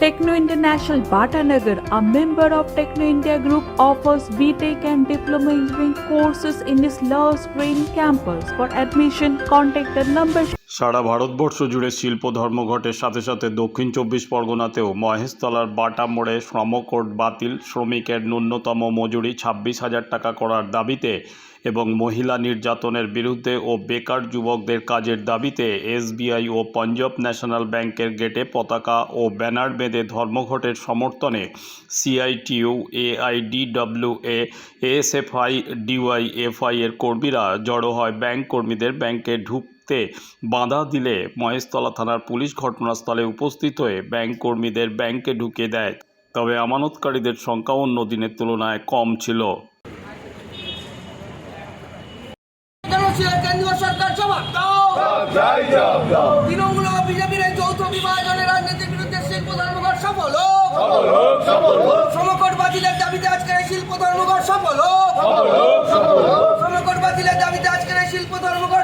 Techno International Bhatanagar, a member of Techno India Group, offers BTEC and Diploma Engineering courses in its Love Green campus. For admission, contact the number সারা ভারতবর্ষ জুড়ে শিল্প ধর্মঘটের সাথে সাথে দক্ষিণ চব্বিশ পরগনাতেও মহেশতলার বাটা মোড়ে শ্রমকোট বাতিল শ্রমিকের ন্যূনতম মজুরি ছাব্বিশ হাজার টাকা করার দাবিতে এবং মহিলা নির্যাতনের বিরুদ্ধে ও বেকার যুবকদের কাজের দাবিতে এসবিআই ও পাঞ্জাব ন্যাশনাল ব্যাংকের গেটে পতাকা ও ব্যানার বেঁধে ধর্মঘটের সমর্থনে সিআইটিইউ এআইডিডব্লিউএ এএসএফআই, ডিওয়াইএফআই এর কর্মীরা জড়ো হয় ব্যাংক কর্মীদের ব্যাংকে ঢুকতে বাধা দিলে মহেশতলা থানার পুলিশ ঘটনাস্থলে উপস্থিত হয়ে ব্যাংক কর্মীদের ব্যাংকে ঢুকে দেয়। তবে আমানতকারীদের সংখ্যা অন্য দিনের তুলনায় কম ছিল কেন ছিল কেন্দ্রীয় সরকার জবাব দাও তৃণমূল ও বিজেপির এই যৌথ বিভাজনের রাজনীতির বিরুদ্ধে শিল্প ধর্মঘট সফল শ্রমকট বাতিলের দাবিতে আজকের এই শিল্প ধর্মঘট সফল শ্রমকোট বাতিলের দাবিতে আজকের এই শিল্প ধর্মঘট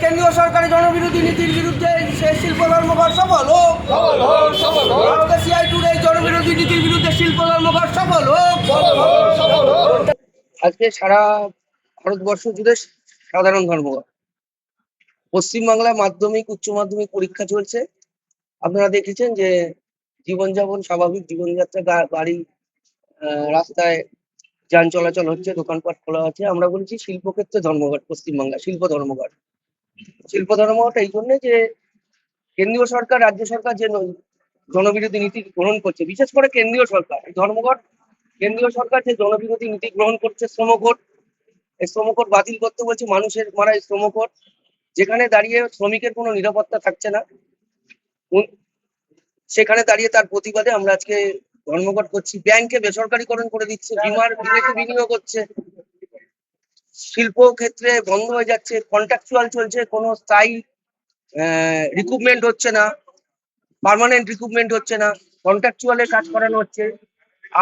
কেন্দ্রীয় সরকারের জনবিরোধী নীতির বিরুদ্ধে সে শিল্প ধর্মঘট সফল হোক। আজকে সিআই টুর এই জনবিরোধী নীতির বিরুদ্ধে শিল্প ধর্মঘট সফল হোক। আজকে সারা ভারতবর্ষ জুড়ে সাধারণ ধর্মঘট। পশ্চিমবাংলায় মাধ্যমিক উচ্চ মাধ্যমিক পরীক্ষা চলছে। আপনারা দেখেছেন যে জীবনযাপন স্বাভাবিক জীবনযাত্রা গাড়ি আহ, রাস্তায় যান চলাচল হচ্ছে, দোকানপাট খোলা আছে। আমরা বলছি শিল্পক্ষেত্রে ধর্মঘট, পশ্চিমবাংলা, শিল্প ধর্মঘট। শিল্প ধর্মঘট এই জন্য যে কেন্দ্রীয় সরকার, রাজ্য সরকার যে জনবিরোধী নীতি গ্রহণ করছে, বিশেষ করে কেন্দ্রীয় সরকার ধর্মঘট, কেন্দ্রীয় সরকার যে জনবিরোধী নীতি গ্রহণ করছে শ্রমকোট এই শ্রমকোট বাতিল করতে বলছে মানুষের, মারা এই শ্রমকোট যেখানে দাঁড়িয়ে শ্রমিকের কোনো নিরাপত্তা থাকছে না। সেখানে দাঁড়িয়ে তার প্রতিবাদে আমরা আজকে ধর্মঘট করছি ব্যাংকে বেসরকারীকরণ করে দিচ্ছে, বিমার বিদেশি বিনিয়োগ হচ্ছে শিল্প ক্ষেত্রে বন্ধ হয়ে যাচ্ছে কন্ট্রাকচুয়াল চলছে, কোনো স্থায়ী রিক্রুটমেন্ট হচ্ছে না পার্মানেন্ট রিক্রুটমেন্ট হচ্ছে না কন্ট্রাকচুয়ালে কাজ করানো হচ্ছে।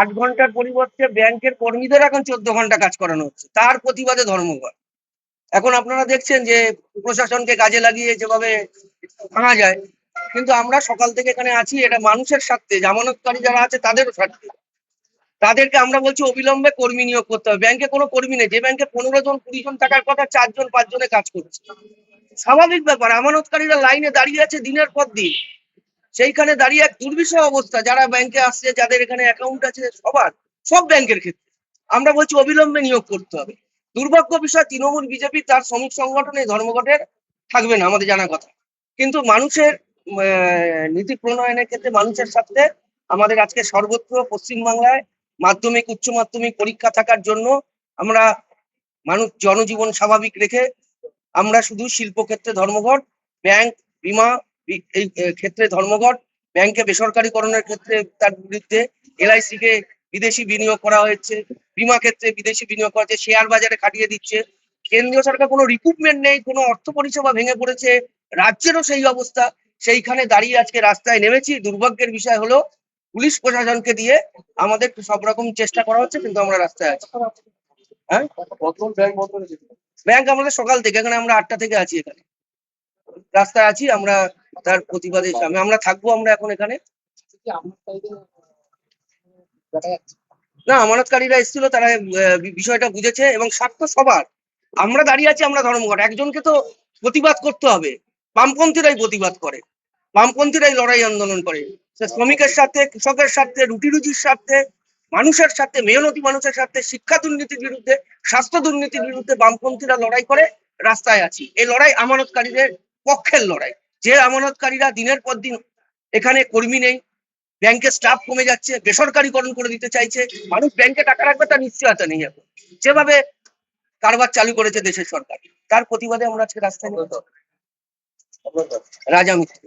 আট ঘণ্টার পরিবর্তে ব্যাংকের কর্মীদের এখন চোদ্দ ঘণ্টা কাজ করানো হচ্ছে, তার প্রতিবাদে ধর্মঘট। এখন আপনারা দেখছেন যে প্রশাসনকে কাজে লাগিয়ে যেভাবে ভাঙা যায় কিন্তু আমরা সকাল থেকে এখানে আছি, এটা মানুষের স্বার্থে, জামানতকারী যারা আছে তাদেরও স্বার্থে। তাদেরকে আমরা বলছি অবিলম্বে কর্মী নিয়োগ করতে হবে। ব্যাংকে কোনো কর্মী নেই, যে ব্যাংকে পনেরো জন, কুড়ি জন থাকার কথা চারজন, পাঁচজনে কাজ করছে। স্বাভাবিক ব্যাপার, আমানতকারীরা লাইনে দাঁড়িয়ে আছে দিনের পর দিন। সেইখানে দাঁড়িয়ে এক দুর্বিষহ অবস্থা, যারা ব্যাংকে আসছে, যাদের এখানে অ্যাকাউন্ট আছে, সবার, সব ব্যাংকের ক্ষেত্রে। আমরা বলছি অবিলম্বে নিয়োগ করতে হবে। দুর্ভাগ্য বিষয়, তৃণমূল, বিজেপি তার শ্রমিক সংগঠনে ধর্মঘটের থাকবে না, আমাদের জানা কথা। কিন্তু মানুষের নীতি প্রণয়নের ক্ষেত্রে মানুষের সাথে আমাদের আজকে সর্বত্র পশ্চিমবাংলায় মাধ্যমিক, উচ্চ মাধ্যমিক পরীক্ষা থাকার জন্য আমরা মানুষ জনজীবন স্বাভাবিক রেখে আমরা শুধু শিল্পক্ষেত্রে ধর্মঘট, ব্যাংক, বিমা এই ক্ষেত্রে ধর্মঘট, ব্যাংকে বেসরকারীকরণের ক্ষেত্রে তার বিরুদ্ধে এলআইসি কে বিদেশি বিনিয়োগ করা হয়েছে, বিমা ক্ষেত্রে বিদেশি বিনিয়োগ করা হচ্ছে শেয়ার বাজারে খাটিয়ে দিচ্ছে। কেন্দ্রীয় সরকার কোনো রিক্রুটমেন্ট নেই, কোনো অর্থ পরিষেবা ভেঙে পড়েছে, রাজ্যেরও সেই অবস্থা। সেইখানে দাঁড়িয়ে আজকে রাস্তায় নেমেছি। দুর্ভাগ্যের বিষয় হলো, পুলিশ প্রশাসনকে দিয়ে আমাদের সব রকম চেষ্টা করা হচ্ছে, কিন্তু আমরা রাস্তায় আছি। হ্যাঁ? ব্যাংক আমাদের সকাল থেকে, এখানে আমরা আটটা থেকে আছি এখানে। রাস্তায় আছি, আমরা তার প্রতিবাদে আমরা থাকব আমরা এখন এখানে। না, আমানতকারীরা এসেছিল, তারা বিষয়টা বুঝেছে, এবং স্বার্থ সবার। আমরা দাঁড়িয়ে আছি, আমরা ধর্মঘট। একজনকে তো প্রতিবাদ করতে হবে। বামপন্থীরাই প্রতিবাদ করে, বামপন্থীরাই লড়াই আন্দোলন করে। সে শ্রমিকের সাথে কৃষকের স্বার্থে রুটি রুজির স্বার্থে, মানুষের সাথে মেহনতি মানুষের সাথে শিক্ষা দুর্নীতির বিরুদ্ধে, স্বাস্থ্য দুর্নীতির বিরুদ্ধে বামপন্থীরা লড়াই করে, রাস্তায় আছি। এই লড়াই আমানতকারীদের পক্ষের লড়াই। যে আমানতকারীরা দিনের পর দিন এখানে কর্মী নেই, ব্যাংকের স্টাফ কমে যাচ্ছে, বেসরকারীকরণ করে দিতে চাইছে, মানুষ ব্যাংকে টাকা রাখবে তার নিশ্চয়তা নেই এখন। যেভাবে কারবার চালু করেছে দেশের সরকার, তার প্রতিবাদে আমরা আজকে রাস্তায় নেমেছি। রাজা মিত্র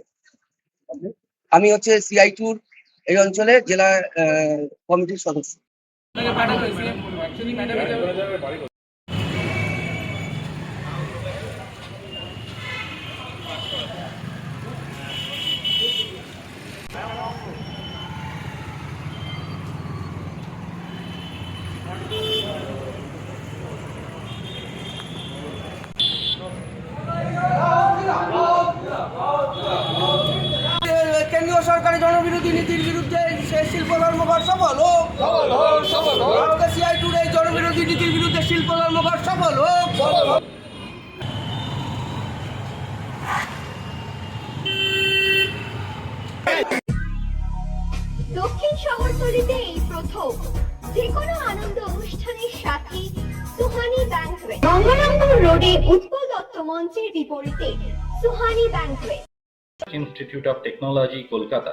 আমি হচ্ছে সিআই টুর এই অঞ্চলে জেলা কমিটির সদস্য কেন্দ্রীয় নীতির বিরুদ্ধে সে শিল্প ধর্মঘট সফল হোক। সিআই টুডে জনবিরোধী নীতির বিরুদ্ধে শিল্প ধর্মঘট সফল হোক। দক্ষিণ শহরতলিতে এই প্রথম যে কোনো আনন্দ অনুষ্ঠানের সাথে সুহানি ব্যাংকুয়েট গঙ্গারামপুর রোডে উৎপল দত্ত মঞ্চের বিপরীতে Suhani banquet Institute of Technology, Kolkata,